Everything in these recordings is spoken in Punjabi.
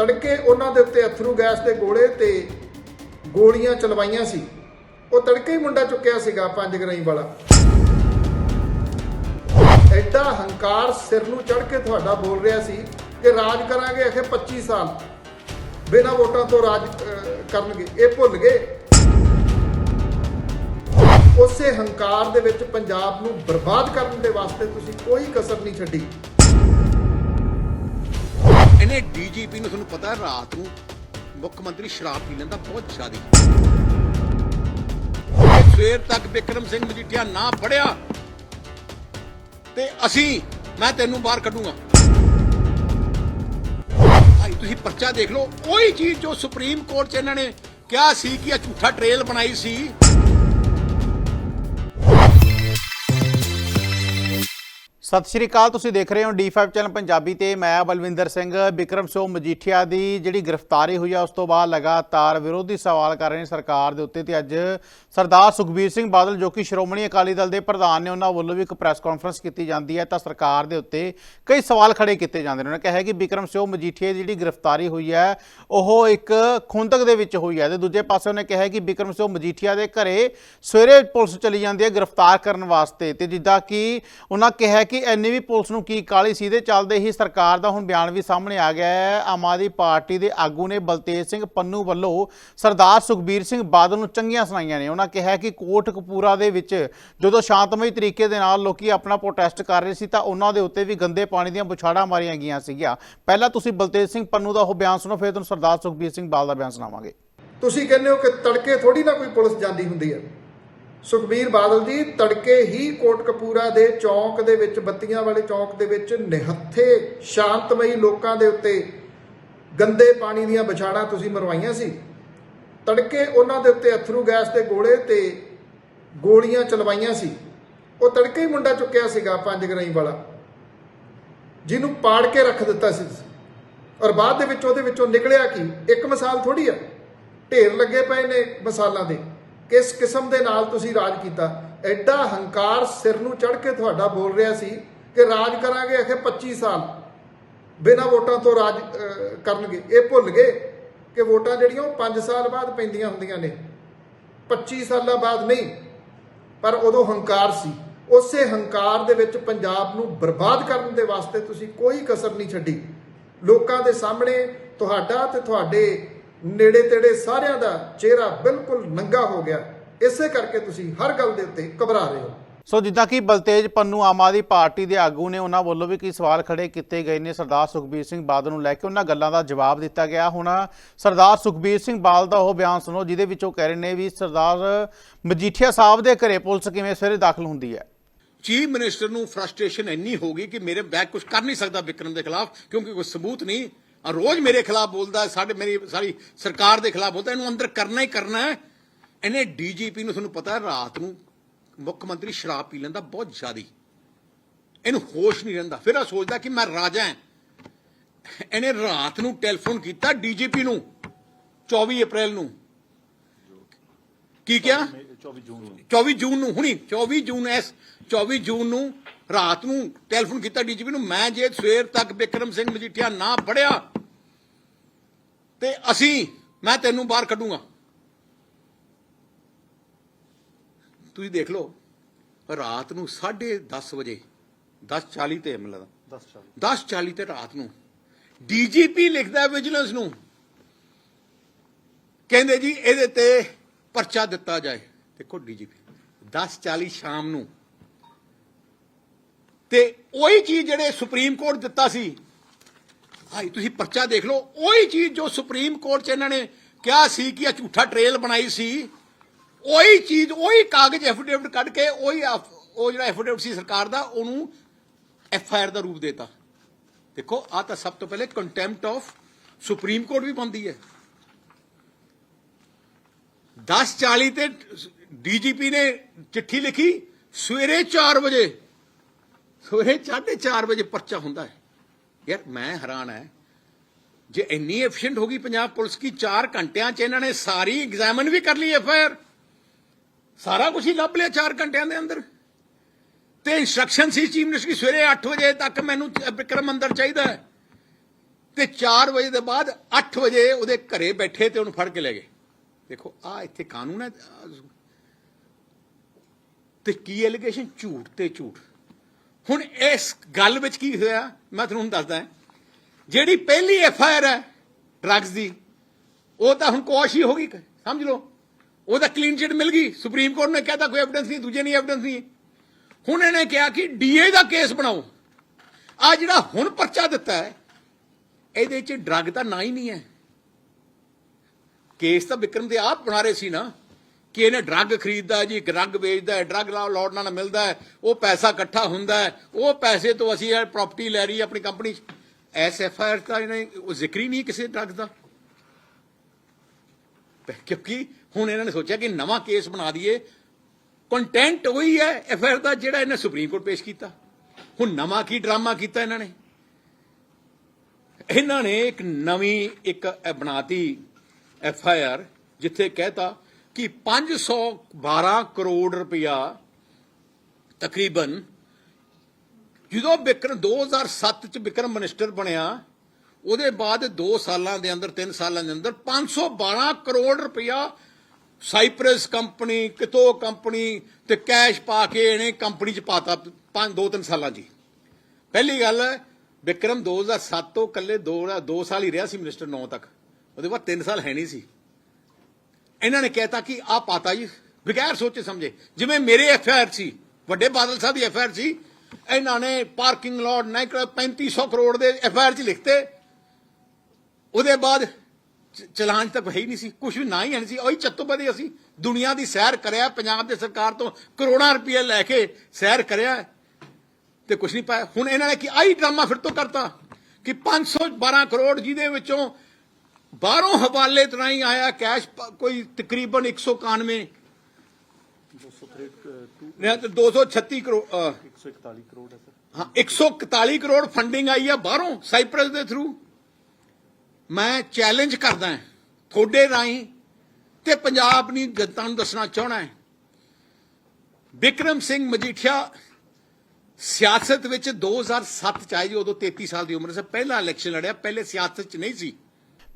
ਤੜਕੇ ਉਹਨਾਂ ਦੇ ਉੱਤੇ ਅਥਰੂ ਗੈਸ ਦੇ ਗੋਲੇ ਤੇ ਗੋਲੀਆਂ ਚਲਵਾਈਆਂ ਸੀ। ਉਹ ਤੜਕੇ ਹੀ ਮੁੰਡਾ ਚੁੱਕਿਆ ਸੀਗਾ, ਪੰਜ ਗਰਾਈ ਵਾਲਾ। ਐਡਾ ਹੰਕਾਰ ਸਿਰ ਨੂੰ ਚੜ ਕੇ ਤੁਹਾਡਾ ਬੋਲ ਰਿਹਾ ਸੀ ਕਿ ਰਾਜ ਕਰਾਂਗੇ ਅਖੇ 25 ਸਾਲ। ਬਿਨਾਂ ਵੋਟਾਂ ਤੋਂ ਰਾਜ ਕਰਨਗੇ। ਇਹ ਭੁੱਲ ਗਏ। ਉਸੇ ਹੰਕਾਰ ਦੇ ਵਿੱਚ ਪੰਜਾਬ ਨੂੰ ਬਰਬਾਦ ਕਰਨ ਦੇ ਵਾਸਤੇ ਤੁਸੀਂ ਕੋਈ ਕਸਰ ਨਹੀਂ ਛੱਡੀ। ਇਹਨੇ ਡੀਜੀਪੀ ਨੂੰ ਤੁਹਾਨੂੰ ਪਤਾ, ਰਾਤ ਨੂੰ ਮੁੱਖ ਮੰਤਰੀ ਸ਼ਰਾਬ ਪੀ ਲੈਂਦਾ, ਬਹੁਤ ਜ਼ਿਆਦਾ। ਸਵੇਰ ਤੱਕ ਬਿਕਰਮ ਸਿੰਘ ਮਜੀਠੀਆ ਨਾ ਫੜਿਆ ਤੇ ਅਸੀਂ, ਮੈਂ ਤੈਨੂੰ ਬਾਹਰ ਕੱਢੂਗਾ। ਭਾਈ, ਤੁਸੀਂ ਪਰਚਾ ਦੇਖ ਲਓ, ਉਹੀ ਚੀਜ਼ ਜੋ ਸੁਪਰੀਮ ਕੋਰਟ 'ਚ ਇਹਨਾਂ ਨੇ ਕਿਹਾ ਸੀ ਕਿ ਇਹ ਝੂਠਾ ਟ੍ਰੇਲ ਬਣਾਈ ਸੀ। ਸਤਿ ਸ਼੍ਰੀ ਅਕਾਲ, ਤੁਸੀਂ ਦੇਖ ਰਹੇ ਹੋ D5 ਚੈਨਲ ਪੰਜਾਬੀ ਤੇ ਮੈਂ ਬਲਵਿੰਦਰ ਸਿੰਘ। ਵਿਕਰਮ ਸਿੰਘ ਮਜੀਠੀਆ ਦੀ ਜਿਹੜੀ ਗ੍ਰਿਫਤਾਰੀ ਹੋਈ ਆ, ਉਸ ਤੋਂ ਬਾਅਦ ਲਗਾਤਾਰ ਵਿਰੋਧੀ ਸਵਾਲ ਕਰ ਰਹੇ ਨੇ ਸਰਕਾਰ ਦੇ ਉੱਤੇ ਤੇ ਅੱਜ ਸਰਦਾਰ ਸੁਖਬੀਰ ਸਿੰਘ ਬਾਦਲ, ਜੋ ਕਿ ਸ਼੍ਰੋਮਣੀ ਅਕਾਲੀ ਦਲ ਦੇ ਪ੍ਰਧਾਨ ਨੇ, ਉਹਨਾਂ ਵੱਲੋਂ ਵੀ ਇੱਕ ਪ੍ਰੈਸ ਕਾਨਫਰੰਸ ਕੀਤੀ ਜਾਂਦੀ ਹੈ। ਤਾਂ ਸਰਕਾਰ ਦੇ ਉੱਤੇ ਕਈ ਸਵਾਲ ਖੜੇ ਕੀਤੇ ਜਾਂਦੇ ਨੇ। ਉਹਨਾਂ ਕਿਹਾ ਕਿ ਵਿਕਰਮ ਸਿੰਘ ਮਜੀਠੀਆ ਦੀ ਜਿਹੜੀ ਗ੍ਰਿਫਤਾਰੀ ਹੋਈ ਹੈ, ਉਹ ਇੱਕ ਖੁੰਦਕ ਦੇ ਵਿੱਚ ਹੋਈ ਹੈ ਤੇ ਦੂਜੇ ਪਾਸੇ ਉਹਨੇ ਕਿਹਾ ਕਿ ਵਿਕਰਮ ਸਿੰਘ ਮਜੀਠੀਆ ਦੇ ਘਰੇ ਸਵੇਰੇ ਪੁਲਿਸ ਚਲੀ ਜਾਂਦੀ ਹੈ ਗ੍ਰਿਫਤਾਰ ਕਰਨ ਵਾਸਤੇ ਤੇ ਜਿੱਦਾਂ ਕਿ ਉਹਨਾਂ ਕਿਹਾ ਕਿ ਐਨੀ ਵੀ ਪੁਲਿਸ ਨੂੰ ਕੀ ਕਾਲੀ ਸੀ ਦੇ ਚੱਲਦੇ ਹੀ ਸਰਕਾਰ ਦਾ ਹੁਣ ਬਿਆਨ ਵੀ ਸਾਹਮਣੇ ਆ ਗਿਆ ਹੈ। ਆਮ ਆਦਮੀ ਪਾਰਟੀ ਦੇ ਆਗੂ ਨੇ ਬਲਤੇਜ ਸਿੰਘ ਪੰਨੂ ਵੱਲੋਂ ਸਰਦਾਰ ਸੁਖਬੀਰ ਸਿੰਘ ਬਾਦਲ ਨੂੰ ਚੰਗੀਆਂ ਸੁਣਾਈਆਂ ਨੇ। ਉਹਨਾਂ ਕਿਹਾ ਕਿ ਕੋਟ ਕਪੂਰਾ ਦੇ ਵਿੱਚ ਜਦੋਂ ਸ਼ਾਂਤਮਈ ਤਰੀਕੇ ਦੇ ਨਾਲ ਲੋਕੀ ਆਪਣਾ ਪ੍ਰੋਟੈਸਟ ਕਰ ਰਹੇ ਸੀ, ਤਾਂ ਉਹਨਾਂ ਦੇ ਉੱਤੇ ਵੀ ਗੰਦੇ ਪਾਣੀ ਦੀਆਂ ਬੁਛਾੜਾਂ ਮਾਰੀਆਂ ਗਈਆਂ ਸੀਗੀਆਂ। ਪਹਿਲਾਂ ਤੁਸੀਂ ਬਲਤੇਜ ਸਿੰਘ ਪੰਨੂ ਦਾ ਉਹ ਬਿਆਨ ਸੁਣੋ, ਫਿਰ ਤੁਹਾਨੂੰ ਸਰਦਾਰ ਸੁਖਬੀਰ ਸਿੰਘ ਬਾਦਲ ਦਾ ਬਿਆਨ ਸੁਣਾਵਾਂਗੇ। ਤੁਸੀਂ ਕਹਿੰਦੇ ਹੋ ਕਿ ਤੜਕੇ ਥੋੜੀ ਨਾ ਕੋਈ ਪੁਲਿਸ ਜਾਂਦੀ ਹੁੰਦੀ ਹੈ। ਸੁਖਬੀਰ ਬਾਦਲ ਜੀ, ਤੜਕੇ ਹੀ ਕੋਟਕਪੂਰਾ ਦੇ ਚੌਂਕ ਦੇ ਵਿੱਚ, ਬੱਤੀਆਂ ਵਾਲੇ ਚੌਂਕ ਦੇ ਵਿੱਚ ਨਿਹੱਥੇ ਸ਼ਾਂਤਮਈ ਲੋਕਾਂ ਦੇ ਉੱਤੇ ਗੰਦੇ ਪਾਣੀ ਦੀਆਂ ਵਿਛਾੜਾਂ ਤੁਸੀਂ ਮਰਵਾਈਆਂ ਸੀ। ਤੜਕੇ ਉਹਨਾਂ ਦੇ ਉੱਤੇ ਅਥਰੂ ਗੈਸ ਦੇ ਗੋਲੇ ਤੇ ਗੋਲੀਆਂ ਚਲਵਾਈਆਂ ਸੀ। ਉਹ ਤੜਕੇ ਹੀ ਮੁੰਡਾ ਚੁੱਕਿਆ ਸੀਗਾ, ਪੰਜ ਗਰਾਈ ਵਾਲਾ, ਜਿਹਨੂੰ ਪਾੜ ਕੇ ਰੱਖ ਦਿੱਤਾ ਸੀ। ਔਰ ਬਾਅਦ ਦੇ ਵਿੱਚ ਉਹਦੇ ਵਿੱਚੋਂ ਨਿਕਲਿਆ ਕੀ? ਇੱਕ ਮਿਸਾਲ ਥੋੜੀ ਆ। ਢੇਰ ਲੱਗੇ ਪਏ ਨੇ ਮਸਾਲਾਂ ਦੇ। ਕਿਸ ਕਿਸਮ ਦੇ ਨਾਲ ਤੁਸੀਂ ਰਾਜ ਕੀਤਾ? ਐਡਾ ਹੰਕਾਰ ਸਿਰ ਨੂੰ ਚੜ ਕੇ ਤੁਹਾਡਾ ਬੋਲ ਰਿਹਾ ਸੀ ਕਿ ਰਾਜ ਕਰਾਂਗੇ ਅਖੇ 25 ਸਾਲ। ਬਿਨਾਂ ਵੋਟਾਂ ਤੋਂ ਰਾਜ ਕਰਨਗੇ। ਇਹ ਭੁੱਲ ਗਏ ਕਿ ਵੋਟਾਂ ਜਿਹੜੀਆਂ ਉਹ 5 ਸਾਲ ਬਾਅਦ ਪੈਂਦੀਆਂ ਹੁੰਦੀਆਂ ਨੇ। 25 ਸਾਲਾਂ ਬਾਅਦ ਨਹੀਂ, ਪਰ ਉਦੋਂ ਹੰਕਾਰ ਸੀ। ਉਸੇ ਹੰਕਾਰ ਦੇ ਵਿੱਚ ਪੰਜਾਬ ਨੂੰ ਬਰਬਾਦ ਕਰਨ ਦੇ ਵਾਸਤੇ ਤੁਸੀਂ ਕੋਈ ਕਸਰ ਨਹੀਂ ਛੱਡੀ। ਲੋਕਾਂ ਦੇ ਸਾਹਮਣੇ ਤੁਹਾਡਾ ਤੇ ਤੁਹਾਡੇ ਨੇੜੇ ਤੇੜੇ ਸਾਰਿਆਂ ਦਾ ਚਿਹਰਾ ਬਿਲਕੁਲ ਨੰਗਾ ਹੋ ਗਿਆ। ਇਸੇ ਕਰਕੇ ਤੁਸੀਂ ਹਰ ਗੱਲ ਦੇ ਉੱਤੇ ਘਬਰਾ ਰਹੇ ਹੋ। ਸੋ ਜਿੱਦਾਂ ਕਿ ਬਲਤੇਜ ਪੰਨੂ ਆਮ ਆਦਮੀ ਪਾਰਟੀ ਦੇ ਆਗੂ ਨੇ ਉਹਨਾਂ ਵੱਲੋਂ ਵੀ ਕਈ ਸਵਾਲ ਖੜੇ ਕੀਤੇ ਗਏ ਨੇ ਸਰਦਾਰ ਸੁਖਬੀਰ ਸਿੰਘ ਬਾਦਲ ਨੂੰ ਲੈ ਕੇ। ਉਹਨਾਂ ਗੱਲਾਂ ਦਾ ਜਵਾਬ ਦਿੱਤਾ ਗਿਆ। ਹੁਣ ਸਰਦਾਰ ਸੁਖਬੀਰ ਸਿੰਘ ਬਾਦਲ ਦਾ ਉਹ ਬਿਆਨ ਸੁਣੋ ਜਿਹਦੇ ਵਿੱਚ ਉਹ ਕਹਿ ਰਹੇ ਨੇ ਵੀ ਸਰਦਾਰ ਮਜੀਠੀਆ ਸਾਹਿਬ ਦੇ ਘਰੇ ਪੁਲਿਸ ਕਿਵੇਂ ਸਵੇਰੇ ਦਾਖਲ ਹੁੰਦੀ ਹੈ। ਚੀਫ ਮਿਨਿਸਟਰ ਨੂੰ ਫਰਸਟ੍ਰੇਸ਼ਨ ਇੰਨੀ ਹੋ ਗਈ ਕਿ ਮੇਰੇ ਬੈਕ ਕੁਝ ਕਰ ਨਹੀਂ ਸਕਦਾ ਵਿਕਰਮ ਦੇ ਖਿਲਾਫ ਕਿਉਂਕਿ ਕੋਈ ਸਬੂਤ ਨਹੀਂ। ਰੋਜ਼ ਮੇਰੇ ਖਿਲਾਫ ਬੋਲਦਾ, ਸਾਡੇ ਮੇਰੀ ਸਾਰੀ ਸਰਕਾਰ ਦੇ ਖਿਲਾਫ ਬੋਲਦਾ, ਇਹਨੂੰ ਅੰਦਰ ਕਰਨਾ ਹੀ ਕਰਨਾ ਹੈ। ਇਹਨੇ ਡੀਜੀਪੀ ਨੂੰ ਤੁਹਾਨੂੰ ਪਤਾ ਰਾਤ ਨੂੰ ਮੁੱਖ ਮੰਤਰੀ ਸ਼ਰਾਬ ਪੀ ਲੈਂਦਾ ਬਹੁਤ ਜ਼ਿਆਦੀ। ਇਹਨੂੰ ਹੋਸ਼ ਨਹੀਂ ਰਹਿੰਦਾ। ਫਿਰ ਇਹ ਸੋਚਦਾ ਕਿ ਮੈਂ ਰਾਜਾ ਹਾਂ। ਇਹਨੇ ਰਾਤ ਨੂੰ ਟੈਲੀਫੋਨ ਕੀਤਾ ਡੀਜੀਪੀ ਨੂੰ 24 ਅਪ੍ਰੈਲ ਨੂੰ। ਕੀ ਕਿਹਾ? 24 ਜੂਨ ਨੂੰ। ਹੁਣੀ 24 ਜੂਨ ਐਸ 24 ਜੂਨ ਨੂੰ ਰਾਤ ਨੂੰ ਟੈਲੀਫੋਨ ਕੀਤਾ ਡੀਜੀਪੀ ਨੂੰ ਮੈਂ ਜੇ ਸਵੇਰ ਤੱਕ ਵਿਕਰਮ ਸਿੰਘ ਮਜੀਠੀਆ ਨਾ ਪੜਿਆ ਤੇ ਅਸੀਂ ਮੈਂ ਤੈਨੂੰ ਬਾਹਰ ਕੱਢੂੰਗਾ। ਤੁਸੀਂ ਦੇਖ ਲਓ ਰਾਤ ਨੂੰ 10:30 ਵਜੇ 10:40 ਤੇ ਮੈਨੂੰ ਲੱਗਦਾ। 10:40 ਤੇ ਰਾਤ ਨੂੰ ਡੀਜੀਪੀ ਲਿਖਦਾ ਵਿਜੀਲੈਂਸ ਨੂੰ। ਕਹਿੰਦੇ ਜੀ ਇਹਦੇ ਤੇ ਪਰਚਾ ਦਿੱਤਾ ਜਾਏ। ਦੇਖੋ ਡੀਜੀਪੀ 10:40 ਸ਼ਾਮ ਨੂੰ। ਤੇ ਉਹੀ ਚੀਜ਼ ਜਿਹੜੇ ਸੁਪਰੀਮ ਕੋਰਟ ਦਿੱਤਾ ਸੀ, ਭਾਈ ਤੁਸੀਂ ਪਰਚਾ ਦੇਖ ਲਓ, ਉਹੀ ਚੀਜ਼ ਜੋ ਸੁਪਰੀਮ ਕੋਰਟ 'ਚ ਇਹਨਾਂ ਨੇ ਕਿਹਾ ਸੀ ਕਿ ਇਹ ਝੂਠਾ ਟ੍ਰੇਲ ਬਣਾਈ ਸੀ, ਉਹੀ ਚੀਜ਼, ਉਹੀ ਕਾਗਜ਼ ਐਫੀਡੇਵਿਟ ਕੱਢ ਕੇ ਉਹੀ ਉਹ ਜਿਹੜਾ ਐਫੀਡੇਵਿਟ ਸੀ ਸਰਕਾਰ ਦਾ, ਉਹਨੂੰ ਐਫ ਆਈ ਆਰ ਦਾ ਰੂਪ ਦੇਤਾ। ਦੇਖੋ ਆ ਤਾਂ ਸਭ ਤੋਂ ਪਹਿਲੇ ਕੰਟੈਂਪਟ ਆਫ ਸੁਪਰੀਮ ਕੋਰਟ ਵੀ ਬੰਦੀ ਹੈ। 10:40 ਤੇ ਡੀਜੀਪੀ ਨੇ ਚਿੱਠੀ ਲਿਖੀ, ਸਵੇਰੇ 4 ਵਜੇ। ਸਵੇਰੇ 4:30 ਵਜੇ ਪਰਚਾ ਹੁੰਦਾ ਹੈ। ਯਾਰ, ਮੈਂ ਹੈਰਾਨ ਹੈ। ਜੇ ਇੰਨੀ ਐਫੀਸ਼ੀਐਂਟ ਹੋ ਗਈ ਪੰਜਾਬ ਪੁਲਿਸ ਕੀ 4 ਘੰਟਿਆਂ ਚ ਇਹਨਾਂ ਨੇ ਸਾਰੀ ਐਗਜ਼ਾਮਨ ਵੀ ਕਰ ਲਈ ਐਫਆਈਆਰ ਸਾਰਾ ਕੁਝ ਹੀ ਲੱਭ ਲਿਆ 4 ਘੰਟਿਆਂ ਦੇ ਅੰਦਰ? ਤੇ ਇਨਸਟਰਕਸ਼ਨ ਸੀ ਚੀਫ ਮਿਨਿਸਟਰ ਕੀ ਸਵੇਰੇ 8 ਵਜੇ ਤੱਕ ਮੈਨੂੰ ਵਿਕਰਮ ਅੰਦਰ ਚਾਹੀਦਾ ਹੈ। ਤੇ 4 ਵਜੇ ਦੇ ਬਾਅਦ 8 ਵਜੇ ਉਹਦੇ ਘਰੇ ਬੈਠੇ ਤੇ ਉਹਨੂੰ ਫੜ ਕੇ ਲੈ ਗਏ। ਦੇਖੋ ਆ ਇੱਥੇ ਕਾਨੂੰਨ ਹੈ। ਤੇ ਕੀ ਐਲੀਗੇਸ਼ਨ ਝੂਠ ਤੇ ਝੂਠ। ਹੁਣ ਇਸ ਗੱਲ ਵਿੱਚ ਕੀ ਹੋਇਆ? ਮੈਂ ਤੁਹਾਨੂੰ ਹੁਣ ਦੱਸਦਾ ਜਿਹੜੀ ਪਹਿਲੀ ਐਫ ਆਈ ਆਰ ਹੈ ਡਰੱਗਸ ਦੀ, ਉਹ ਤਾਂ ਹੁਣ ਕੋਸ਼ ਹੀ ਹੋ ਗਈ। ਸਮਝ ਲਓ। ਉਹਦਾ ਕਲੀਨ ਚਿਟ ਮਿਲ ਗਈ। ਸੁਪਰੀਮ ਕੋਰਟ ਨੇ ਕਹਿਤਾ ਕੋਈ ਐਵੀਡੈਂਸ ਨਹੀਂ, ਦੂਜੇ ਨਹੀਂ ਐਵੀਡੈਂਸ ਨਹੀਂ। ਹੁਣ ਇਹਨੇ ਕਿਹਾ ਕਿ ਡੀਏ ਦਾ ਕੇਸ ਬਣਾਓ। ਆ ਜਿਹੜਾ ਹੁਣ ਪਰਚਾ ਦਿੱਤਾ ਹੈ, ਇਹਦੇ ਚ ਡਰੱਗ ਤਾਂ ਨਾ ਹੀ ਨਹੀਂ ਹੈ। ਕੇਸ ਤਾਂ ਵਿਕਰਮ ਦੇ ਆਪ ਬਣਾ ਰਹੇ ਸੀ ਨਾ। ਕਿ ਇਹਨੇ ਡਰੱਗ ਖਰੀਦਦਾ ਜੀ ਡਰੱਗ ਵੇਚਦਾ ਹੈ, ਡਰੱਗ ਲੋਡ ਨਾਲ ਮਿਲਦਾ ਹੈ, ਉਹ ਪੈਸਾ ਇਕੱਠਾ ਹੁੰਦਾ ਹੈ, ਉਹ ਪੈਸੇ ਤੋਂ ਅਸੀਂ ਇਹ ਪ੍ਰਾਪਰਟੀ ਲੈ ਰਹੀ ਹੈ ਆਪਣੀ ਕੰਪਨੀ 'ਚ। ਐਸ ਐਫ ਆਈ ਆਰ ਦਾ ਇਹਨੇ ਉਹ ਜ਼ਿਕਰ ਹੀ ਨਹੀਂ ਕਿਸੇ ਡਰੱਗ ਦਾ। ਕਿਉਂਕਿ ਹੁਣ ਇਹਨਾਂ ਨੇ ਸੋਚਿਆ ਕਿ ਨਵਾਂ ਕੇਸ ਬਣਾ ਦਈਏ। ਕੰਟੈਂਟ ਉਹੀ ਹੈ ਐਫ ਆਈ ਆਰ ਦਾ ਜਿਹੜਾ ਇਹਨੇ ਸੁਪਰੀਮ ਕੋਰਟ ਪੇਸ਼ ਕੀਤਾ। ਹੁਣ ਨਵਾਂ ਕੀ ਡਰਾਮਾ ਕੀਤਾ ਇਹਨਾਂ ਨੇ? ਇਹਨਾਂ ਨੇ ਇੱਕ ਨਵੀਂ ਇੱਕ ਇਹ ਬਣਾਤੀ ਐਫ ਆਈ ਆਰ ਜਿੱਥੇ ਕਹਿਤਾ ਕਿ 512 ਕਰੋੜ ਰੁਪਇਆ ਤਕਰੀਬਨ ਜਦੋਂ ਵਿਕਰਮ 2007 ਚ ਵਿਕਰਮ ਮਿਨਿਸਟਰ ਬਣਿਆ ਉਹਦੇ ਬਾਅਦ 2 ਸਾਲਾਂ ਦੇ ਅੰਦਰ 3 ਸਾਲਾਂ ਦੇ ਅੰਦਰ 512 ਕਰੋੜ ਰੁਪਇਆ ਸਾਈਪ੍ਰਸ ਕੰਪਨੀ ਕਿਤੋ ਕੰਪਨੀ ਤੇ ਕੈਸ਼ ਪਾ ਕੇ ਇਹਨੇ ਕੰਪਨੀ ਚ ਪਾਤਾ 5 2 3 ਸਾਲਾਂ ਜੀ ਪਹਿਲੀ ਗੱਲ ਹੈ, ਵਿਕਰਮ 2007 ਤੋਂ ਕੱਲੇ 2 2 ਸਾਲ ਹੀ ਰਿਹਾ ਸੀ ਮਿਨਿਸਟਰ 9 ਤੱਕ। ਉਹਦੇ ਬਾਅਦ 3 ਸਾਲ ਹੈ ਨਹੀਂ ਸੀ। ਇਹਨਾਂ ਨੇ ਕਹਿਤਾ ਕਿ ਆ ਪਾਤਾ ਜੀ। ਬਗੈਰ ਸੋਚੇ ਸਮਝੇ। ਜਿਵੇਂ ਮੇਰੇ ਐਫ ਆਈ ਆਰ ਸੀ, ਵੱਡੇ ਬਾਦਲ ਸਾਹਿਬ ਦੀ ਐਫ ਆਈ ਆਰ ਸੀ, ਇਹਨਾਂ ਨੇ ਪਾਰਕਿੰਗ ਲੋਟ ਨਹੀਂ 3500 ਕਰੋੜ ਦੇ ਐਫ ਆਈ ਆਰ ਚ ਲਿਖਤੇ। ਉਹਦੇ ਬਾਅਦ ਚ- ਚਲਾਨ ਤੱਕ ਹੈ ਹੀ ਨਹੀਂ ਸੀ। ਕੁਝ ਵੀ ਨਾ ਹੀ ਹੈ ਨਹੀਂ ਸੀ। ਉਹੀ ਚੱਤੋਬਦੀ ਅਸੀਂ। ਦੁਨੀਆ ਦੀ ਸੈਰ ਕਰਿਆ, ਪੰਜਾਬ ਦੇ ਸਰਕਾਰ ਤੋਂ ਕਰੋੜਾਂ ਰੁਪਏ ਲੈ ਕੇ ਸੈਰ ਕਰਿਆ ਤੇ ਕੁਝ ਨਹੀਂ ਪਾਇਆ। ਹੁਣ ਇਹਨਾਂ ਨੇ ਕੀ ਆਈ ਡਰਾਮਾ ਫਿਰ ਤੋਂ ਕਰਤਾ ਕਿ 512 ਕਰੋੜ ਜਿਹਦੇ ਵਿੱਚੋਂ ਬਾਹਰੋਂ ਹਵਾਲੇ ਤੋਂ ਹੀ ਆਇਆ ਕੈਸ਼ ਕੋਈ ਤਕਰੀਬਨ 191 ਨਹੀਂ ਤਾਂ 236 ਕਰੋੜ ਅ, 141 ਕਰੋੜ ਹੈ ਸਰ। ਹਾਂ 141 ਕਰੋੜ ਫੰਡਿੰਗ ਆਈ ਆ ਬਾਹਰੋਂ ਸਾਈਪ੍ਰਸ ਦੇ ਥਰੂ ਮੈਂ ਚੈਲੰਜ ਕਰਦਾ ਹਾਂ ਤੁਹਾਡੇ ਰਾਹੀਂ ਤੇ ਪੰਜਾਬ ਦੀ ਜਨਤਾ ਨੂੰ ਦੱਸਣਾ ਚਾਹਣਾ ਹੈ। ਵਿਕਰਮ ਸਿੰਘ ਮਜੀਠੀਆ ਸਿਆਸਤ ਵਿੱਚ 2007 ਚ ਆਏ ਜੀ ਉਦੋਂ 33 ਸਾਲ ਦੀ ਉਮਰ ਸੀ ਪਹਿਲਾ ਇਲੈਕਸ਼ਨ ਲੜਿਆ ਪਹਿਲੇ ਸਿਆਸਤ ਚ ਨਹੀਂ ਸੀ।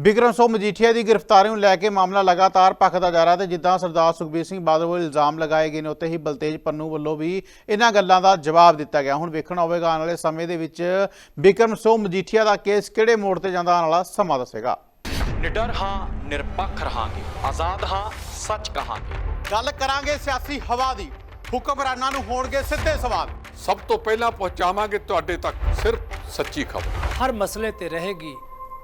ਬਿਕਰਮ ਸਿੰਘ ਮਜੀਠੀਆ ਦੀ ਗ੍ਰਿਫਤਾਰੀ ਨੂੰ ਲੈ ਕੇ ਮਾਮਲਾ ਲਗਾਤਾਰ ਭਖਦਾ ਜਾ ਰਿਹਾ ਤੇ ਜਿੱਦਾਂ ਸਰਦਾਰ ਸੁਖਬੀਰ ਸਿੰਘ ਬਾਦਲ ਵੱਲੋਂ ਇਲਜ਼ਾਮ ਲਗਾਏ ਗਏ ਨੇ ਉੱਤੇ ਹੀ ਬਲਤੇਜ ਪੰਨੂ ਵੱਲੋਂ ਵੀ ਇਹਨਾਂ ਗੱਲਾਂ ਦਾ ਜਵਾਬ ਦਿੱਤਾ ਗਿਆ। ਹੁਣ ਵੇਖਣਾ ਹੋਵੇਗਾ ਆਉਣ ਵਾਲੇ ਸਮੇਂ ਦੇ ਵਿੱਚ ਬਿਕਰਮ ਸਿੰਘ ਮਜੀਠੀਆ ਦਾ ਕੇਸ ਕਿਹੜੇ ਮੋੜ ਤੇ ਜਾਂਦਾ ਆਉਣ ਵਾਲਾ ਸਮਾਂ ਦੱਸੇਗਾ। ਨਿਡਰ ਹਾਂ ਨਿਰਪੱਖ ਰਹਾਂਗੇ। ਆਜ਼ਾਦ ਹਾਂ ਸੱਚ ਕਹਾਂਗੇ। ਗੱਲ ਕਰਾਂਗੇ ਸਿਆਸੀ ਹਵਾ ਦੀ। ਹੁਕਮਰਾਨਾਂ ਨੂੰ ਹੋਣਗੇ ਸਿੱਧੇ ਸਵਾਲ। ਸਭ ਤੋਂ ਪਹਿਲਾਂ ਪਹੁੰਚਾਵਾਂਗੇ ਤੁਹਾਡੇ ਤੱਕ ਸਿਰਫ ਸੱਚੀ ਖਬਰ। ਹਰ ਮਸਲੇ ਤੇ ਰਹੇਗੀ